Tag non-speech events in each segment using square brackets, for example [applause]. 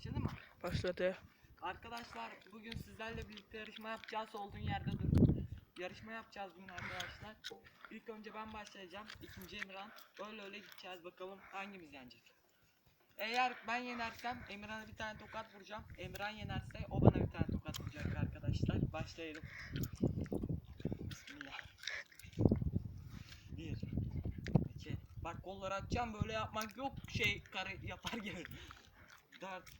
Başladı mı? Başladı. Arkadaşlar bugün sizlerle birlikte yarışma yapacağız. Olduğun yerde dur. Yarışma yapacağız bugün arkadaşlar. İlk önce ben başlayacağım. İkinci Emirhan. Öyle öyle gideceğiz bakalım hangimiz yenecek. Eğer ben yenersem Emirhan'a bir tane tokat vuracağım. Emirhan yenerse o bana bir tane tokat vuracak arkadaşlar. Başlayalım. Bismillah. Bir. iki. Bak kolları atacağım böyle yapmak yok şey kare yapar gibi. Dört.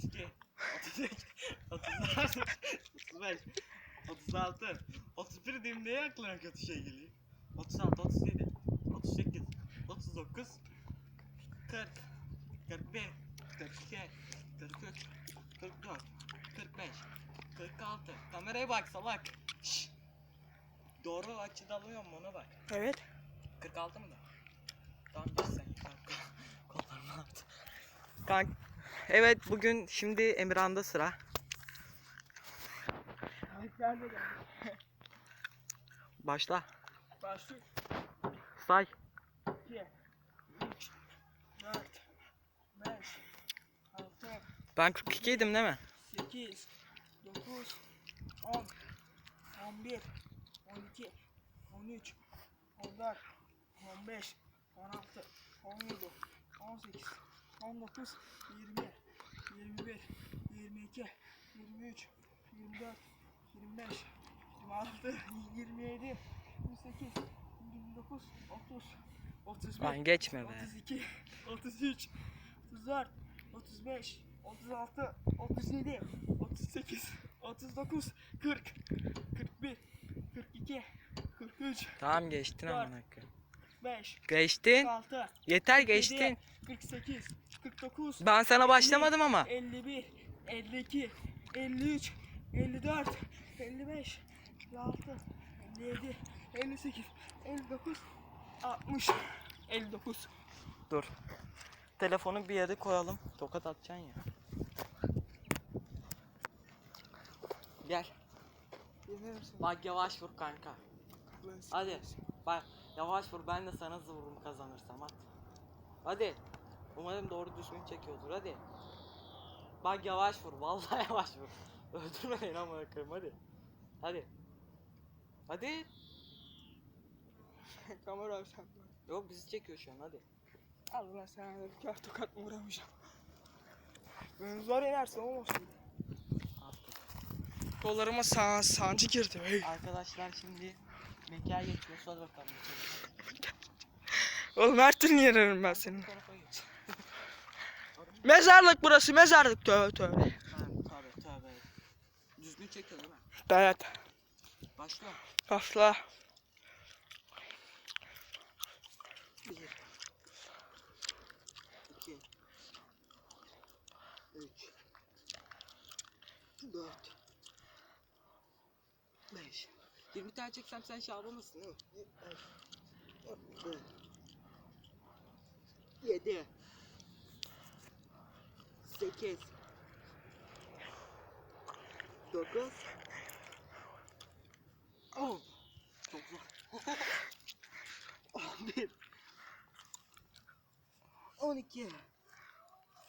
32 33 34 35 36 31 diyeyim neye aklına kötü şey geliyor? 36 37 38 39 40 41 42 43 44 45 46 kameraya bak salak. Şşş. Doğru açıda alıyorum mu ona bak. Evet. 46 mı? Da? Tamam geç sen yukarı kollarını at Kank. Evet bugün şimdi Emirhan'da sıra. [laughs] Başla. Başlık Say. 2 3 4 5 6 Ben 42 idim değil mi? 8 9 10 11 12 13 14 15 16 17 18 19 20 21 22 23 24 25 26 27 28 29 30 31 Lan geçme be. 32, 33, 34, 35, 36, 37, 38, 39, 40, 41, 42, 43, Tamam geçtin amına koyayım. 5, Geçtin. 46, Yeter geçtin. 48, 49, Ben sana başlamadım ama. 51, 52, 53, 54, 55, 56, 57, 58, 59, 60, 59. Dur. Telefonu bir yere koyalım. Tokat atacaksın ya. Gel. Bak yavaş vur kanka. Hadi. Bak yavaş vur ben de sana vururum kazanırsam hadi. Hadi. Umarım doğru düzgün çekiyordur hadi. Bak yavaş vur vallahi [laughs] yavaş vur. Öldürme beni ama koyayım hadi. Hadi. Hadi. [laughs] Kamera sen. Yok bizi çekiyor şu an hadi. Allah sana da bir kar tokat mı vuramayacağım. Ben zor inerse olmasın. Kollarıma sağ, sancı girdi. Hey. Arkadaşlar şimdi mekan geçiyoruz hadi bakalım. Oğlum her türlü yenerim ben senin. Mezarlık burası mezarlık. Tövbe tövbe. Ha, tövbe tövbe. Düzgün çekiyor değil mi? Evet. Başla. Asla. Bir. İki. Üç. Dört. Beş. Yirmi tane çeksem sen Şaban mısın? Dört. Yedi. Sekiz. Dokuz. On. Çok zor. [laughs] On bir. 12.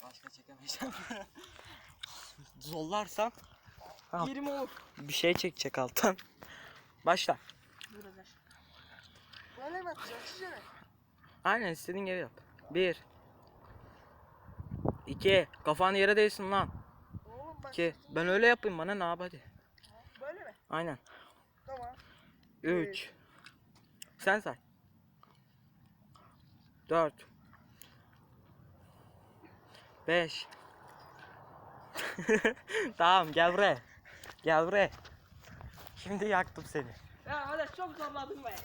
Başka çekemeyeceğim. [laughs] Zorlarsam Ha. 20 olur. bir şey çekecek alttan. Başla. Böyle mi şöyle? Aynen istediğin gibi yap. 1 2 Kafanı yere değsin lan. Oğlum ben 2 Ben öyle yapayım bana ne yap hadi. Böyle mi? Aynen. Tamam. 3 Sen say. 4 5 [laughs] Tamam gel buraya. Gel buraya. Şimdi yaktım seni. Ya hadi çok zorladın be.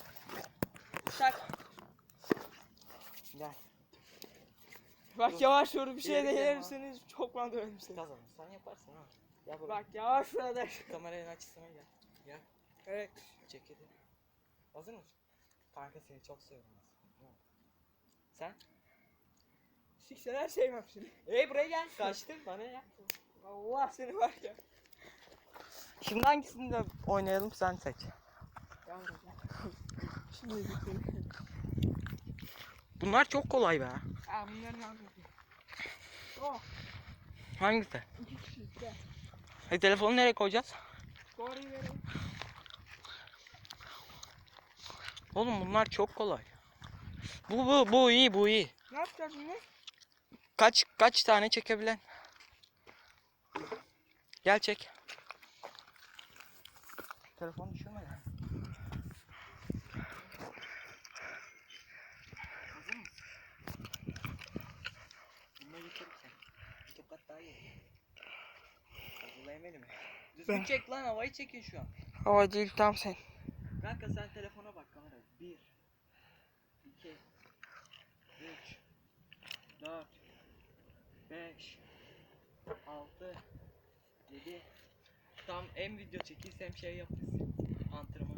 Şak. Gel. Bak yavaş vur bir şey de yerim seni. Çok lan döverim seni. Kazanırsan yaparsın ha. Ya bak. Bak yavaş vur hadi. Kameranın açısına gel. Gel. Evet. Ceketi. Hazır mısın? Kanka seni çok seviyorum. aslında. Sen? Sikseler sevmem seni. Hey buraya gel. Kaçtın bana ya. Allah seni var ya. Şimdi hangisini de oynayalım sen seç. Yavrum. Şimdi. Bunlar çok kolay be. Ha bunları ne yapayım? Oh. Hangisi? iki kişi. Gel. Telefonu nereye koyacağız? Doğruyu. Oğlum bunlar çok kolay. Bu bu bu iyi bu iyi. Ne yapacağız şimdi? Kaç kaç tane çekebilen? Gel çek. Telefonu düşürme ya. Hazır mısın? Bununla geçelim sen. Bir tokat daha ye. Hazırlayamadım mi? Düzgün Ben- çek lan havayı çekin şu an. Hava değil tam sen. Kanka sen telefona bak kamera. 1 2 3 4 5 6 7 Tam hem video çekilse hem şey yaparız. Antrenman.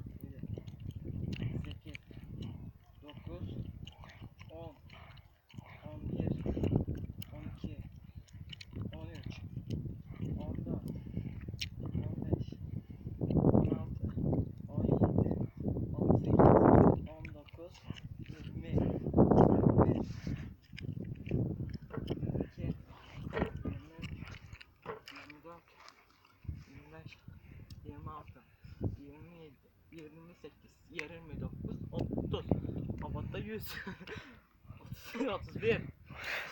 33. 31.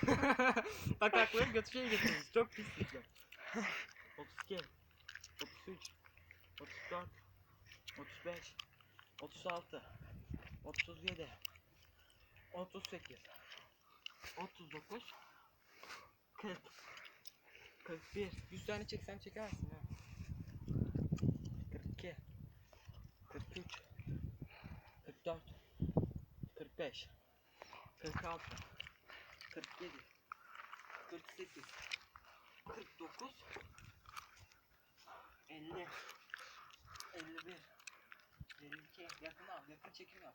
[laughs] Bak aklım kötü şey getirmiş. Çok pis gitti. 32. 33. 34. 35. 36. 37. 38. 39. 40. 41. 100 tane çeksen çekemezsin ha. 42. 43. 45 46 47 48 49 50 51 52 yakın al yakın çekim yap.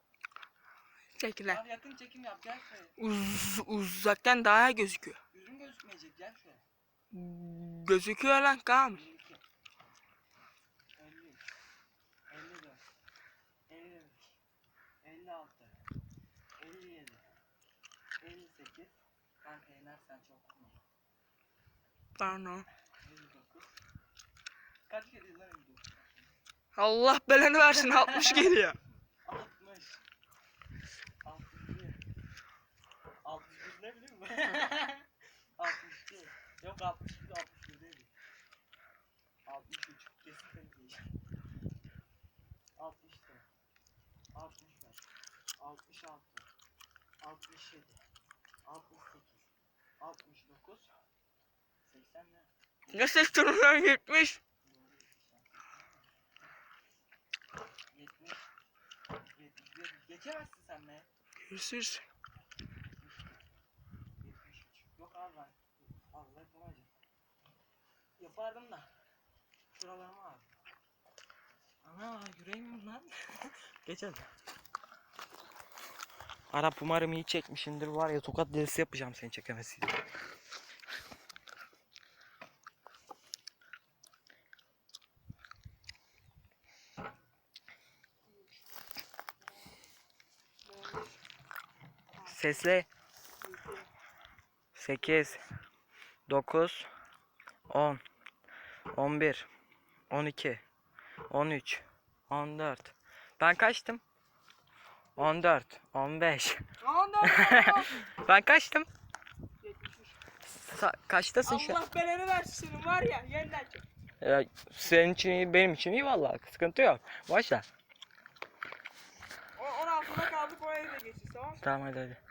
Teşekkürler. Abi yakın çekim yap gel şöyle. Uz, uzaktan daha gözüküyor. yüzün gözükmeyecek gel şöyle. Gözüküyor lan Kamil. 52 53 54 55 56 57 58 Çok kurma Pardon. 59 Kaç geliyor lan 59 Allah belanı versin 60 geliyor. 60 61 61 ne bileyim ben 62 Yok 62 61 değil 63 kesin seni diyeceğim 64 65 66 67 68 69 80 70. 70 71 Geçemezsin sen be. Görüşürüz. 73 Yok abi ben Allah yapamayacağım Yapardım da. Şuralarıma abi. Ana yüreğim lan. [laughs] Geç hadi. Arap umarım iyi çekmişindir var ya tokat delisi yapacağım seni çekemezsin Sesle 8 9 10 11 12 13 14 Ben kaçtım? 14 15 Ondan Ben kaçtım? Sa- kaçtasın şu an? Allah belanı versin senin var ya yeniden çek. Ya, senin için iyi, benim için iyi vallahi. Sıkıntı yok. Başla. O, 16'da kaldık o evde geçeceğiz tamam mı? Tamam hadi hadi.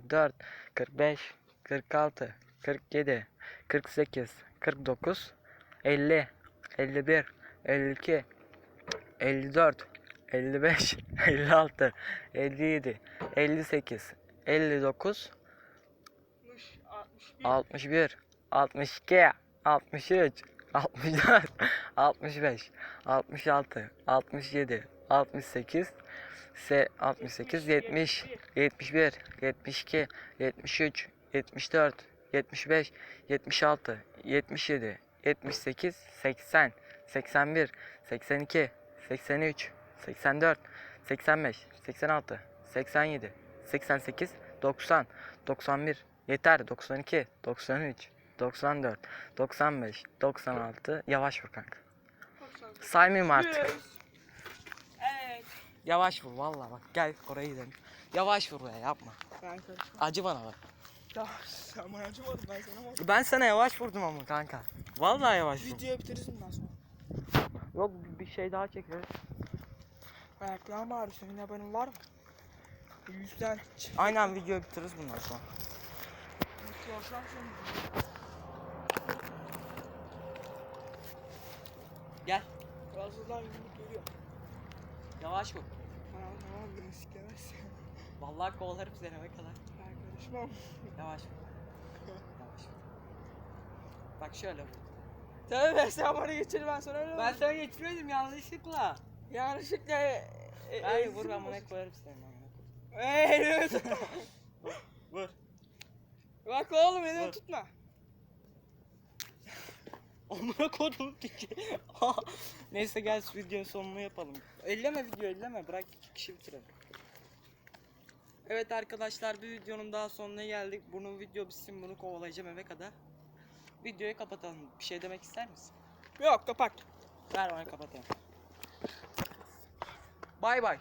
44, 45, 46, 47, 48, 49, 50, 51, 52, 54, 55, 56, 57, 58, 59, 61. 61, 62, 63, 64, 65, 66, 67, 68, se 68, 70, 71, 72, 73, 74, 75, 76, 77, 78, 80, 81, 82, 83, 84, 85, 86, 87, 88, 90, 91, yeter 92, 93, 94, 95, 96, yavaş vur kanka. Saymayayım artık. Yavaş vur vallahi bak gel oraya gidelim. Yavaş vur be yapma. Ben karışmam. Acı bana bak. Ya sen bana acımadın ben sana mı? Ben sana yavaş vurdum ama kanka. Vallahi yavaş vurdum. Videoyu bitiririz bundan sonra. Yok bir şey daha çekeriz. Ayaklarım ağrıyor. Senin haberin var mı? Yüzden çık. Aynen videoyu bitiririz bundan sonra. Sorsan sen. Gel. Razılar yumruk geliyor. Yavaş vur. Tamam tamam beni siklemez. Vallahi kovalarım seni eve kadar. Ben karışmam. Yavaş vur. [laughs] Yavaş vur. Bak şöyle vur. Tövbe sen bana geçir ben sana öyle Ben sana geçmedim yanlışlıkla. Yanlışlıkla e, e, Hayır ezdim vur ben buna koyarım seni. elimi tut. [laughs] Vur. Bak oğlum elimi Vur. tutma. Amına kodum tiki. [laughs] Neyse gel videonun sonunu yapalım. Elleme video elleme bırak iki kişi bitirelim. Evet arkadaşlar bir videonun daha sonuna geldik. Bunun video bitsin bunu kovalayacağım eve kadar. Videoyu kapatalım. Bir şey demek ister misin? Yok kapat. Ver bana kapatayım. Bay bay.